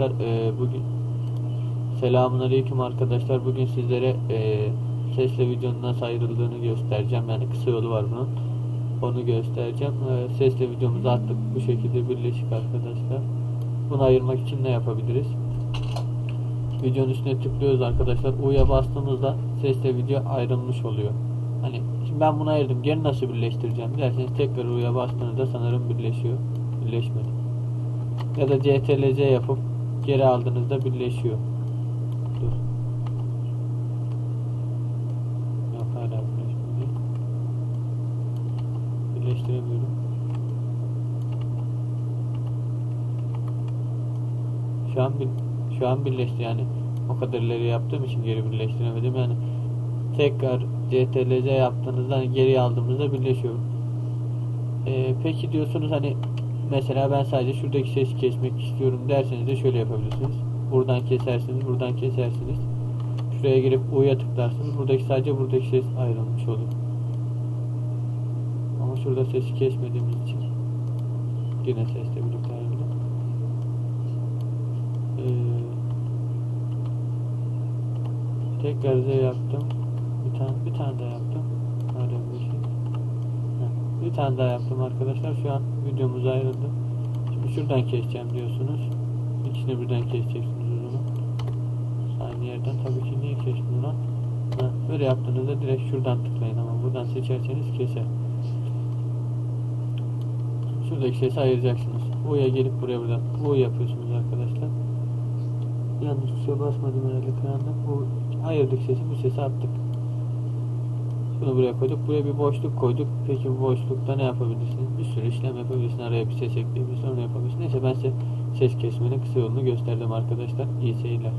arkadaşlar. Ee, bugün Selamun Aleyküm arkadaşlar. Bugün sizlere e, sesle videonun nasıl ayrıldığını göstereceğim. Yani kısa yolu var bunun. Onu göstereceğim. Ee, sesle videomuzu attık. Bu şekilde birleşik arkadaşlar. Bunu ayırmak için ne yapabiliriz? Videonun üstüne tıklıyoruz arkadaşlar. U'ya bastığımızda sesle video ayrılmış oluyor. Hani şimdi ben bunu ayırdım. Geri nasıl birleştireceğim derseniz tekrar U'ya bastığınızda sanırım birleşiyor. Birleşmedi. Ya da CTRL-C yapıp geri aldığınızda birleşiyor. Dur. Yok hala birleşmedi. Birleştiremiyorum. Şu an bir, şu an birleşti yani. O kadar ileri yaptığım için geri birleştiremedim yani. Tekrar CTRL-C yaptığınızda hani geri aldığımızda birleşiyor. Ee, peki diyorsunuz hani mesela ben sadece şuradaki sesi kesmek istiyorum derseniz de şöyle yapabilirsiniz. Buradan kesersiniz, buradan kesersiniz. Şuraya girip U'ya tıklarsınız. Buradaki sadece buradaki ses ayrılmış olur. Ama şurada sesi kesmediğimiz için yine sesle birlikte ayrıldı. Ee, tekrar Z yaptım. Bir tane bir tane daha yaptım. Bir tane daha yaptım arkadaşlar. Şu an videomuz ayrıldı. Şimdi şuradan keseceğim diyorsunuz. İkisini birden keseceksiniz o zaman. Aynı yerden tabii ki niye kestin lan? Heh, böyle yaptığınızda direkt şuradan tıklayın ama buradan seçerseniz keser. Şuradaki sesi ayıracaksınız. U'ya gelip buraya buradan U yapıyorsunuz arkadaşlar. Yanlış tuşa basmadım herhalde ekranda. Bu ayırdık sesi, bu sesi attık. Bunu buraya koyduk. Buraya bir boşluk koyduk. Peki bu boşlukta ne yapabilirsiniz? Bir sürü işlem yapabilirsiniz. Araya bir ses ekleyebilirsiniz. Onu yapabilirsiniz. Neyse ben size ses kesmenin kısa yolunu gösterdim arkadaşlar. İyi seyirler.